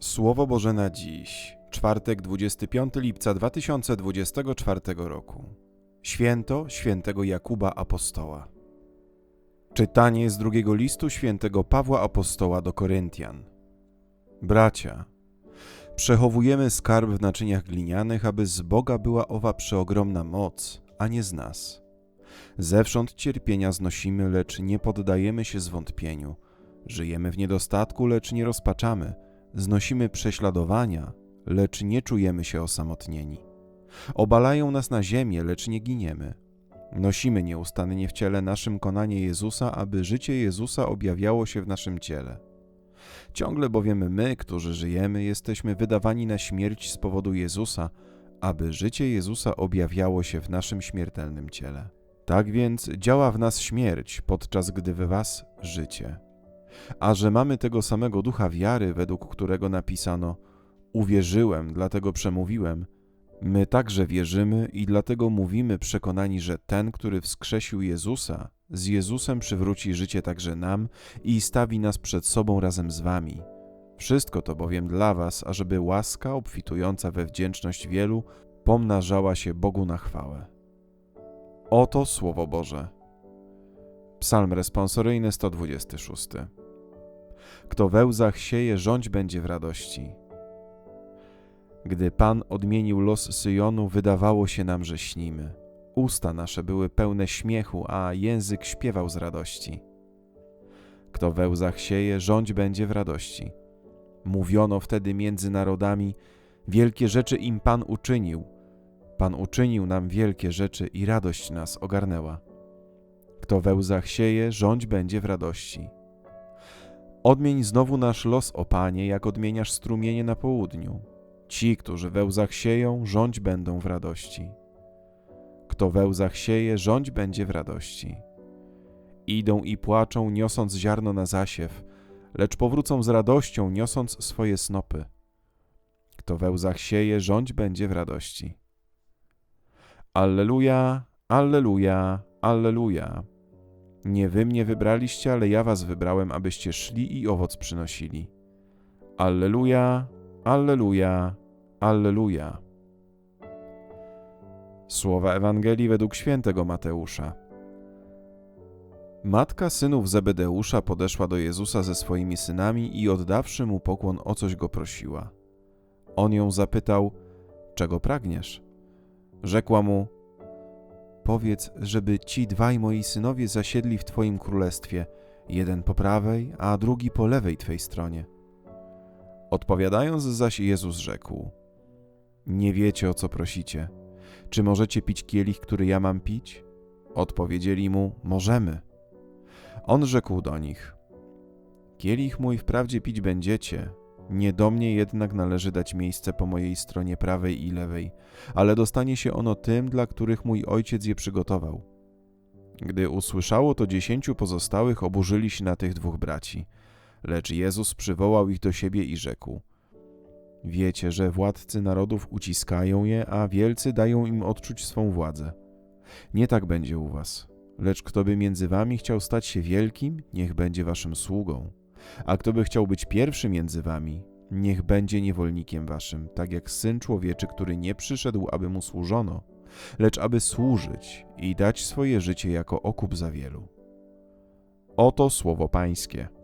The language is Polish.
Słowo Boże na dziś, czwartek 25 lipca 2024 roku. Święto świętego Jakuba Apostoła. Czytanie z drugiego listu świętego Pawła Apostoła do Koryntian. Bracia, przechowujemy skarb w naczyniach glinianych, aby z Boga była owa przeogromna moc, a nie z nas. Zewsząd cierpienia znosimy, lecz nie poddajemy się zwątpieniu. Żyjemy w niedostatku, lecz nie rozpaczamy. Znosimy prześladowania, lecz nie czujemy się osamotnieni. Obalają nas na ziemię, lecz nie giniemy. Nosimy nieustannie w ciele naszym konanie Jezusa, aby życie Jezusa objawiało się w naszym ciele. Ciągle bowiem my, którzy żyjemy, jesteśmy wydawani na śmierć z powodu Jezusa, aby życie Jezusa objawiało się w naszym śmiertelnym ciele. Tak więc działa w nas śmierć, podczas gdy w was życie. A że mamy tego samego ducha wiary, według którego napisano: Uwierzyłem, dlatego przemówiłem, my także wierzymy i dlatego mówimy przekonani, że ten, który wskrzesił Jezusa, z Jezusem przywróci życie także nam i stawi nas przed sobą razem z wami. Wszystko to bowiem dla was, ażeby łaska obfitująca we wdzięczność wielu pomnażała się Bogu na chwałę. Oto Słowo Boże. Psalm responsoryjny 126. Kto we łzach sieje, rządź będzie w radości. Gdy Pan odmienił los Syjonu, wydawało się nam, że śnimy. Usta nasze były pełne śmiechu, a język śpiewał z radości. Kto we łzach sieje, rządź będzie w radości. Mówiono wtedy między narodami, wielkie rzeczy im Pan uczynił. Pan uczynił nam wielkie rzeczy i radość nas ogarnęła. Kto we łzach sieje, rządź będzie w radości. Odmień znowu nasz los, o Panie, jak odmieniasz strumienie na południu. Ci, którzy we łzach sieją, rządź będą w radości. Kto we łzach sieje, rządź będzie w radości. Idą i płaczą, niosąc ziarno na zasiew, lecz powrócą z radością, niosąc swoje snopy. Kto we łzach sieje, rządź będzie w radości. Alleluja, alleluja, alleluja. Nie wy mnie wybraliście, ale ja was wybrałem, abyście szli i owoc przynosili. Alleluja, alleluja, alleluja. Słowa Ewangelii według świętego Mateusza. Matka synów Zebedeusza podeszła do Jezusa ze swoimi synami i oddawszy mu pokłon o coś go prosiła. On ją zapytał, czego pragniesz? Rzekła mu, powiedz, żeby ci dwaj moi synowie zasiedli w Twoim królestwie, jeden po prawej, a drugi po lewej Twej stronie. Odpowiadając zaś Jezus rzekł: Nie wiecie o co prosicie. Czy możecie pić kielich, który ja mam pić? Odpowiedzieli mu: Możemy. On rzekł do nich: Kielich mój wprawdzie pić będziecie, nie do mnie jednak należy dać miejsce po mojej stronie prawej i lewej, ale dostanie się ono tym, dla których mój ojciec je przygotował. Gdy usłyszało to dziesięciu pozostałych, oburzyli się na tych dwóch braci. Lecz Jezus przywołał ich do siebie i rzekł: Wiecie, że władcy narodów uciskają je, a wielcy dają im odczuć swą władzę. Nie tak będzie u was. Lecz kto by między wami chciał stać się wielkim, niech będzie waszym sługą. A kto by chciał być pierwszy między wami, niech będzie niewolnikiem waszym, tak jak syn człowieczy, który nie przyszedł, aby mu służono, lecz aby służyć i dać swoje życie jako okup za wielu. Oto słowo Pańskie.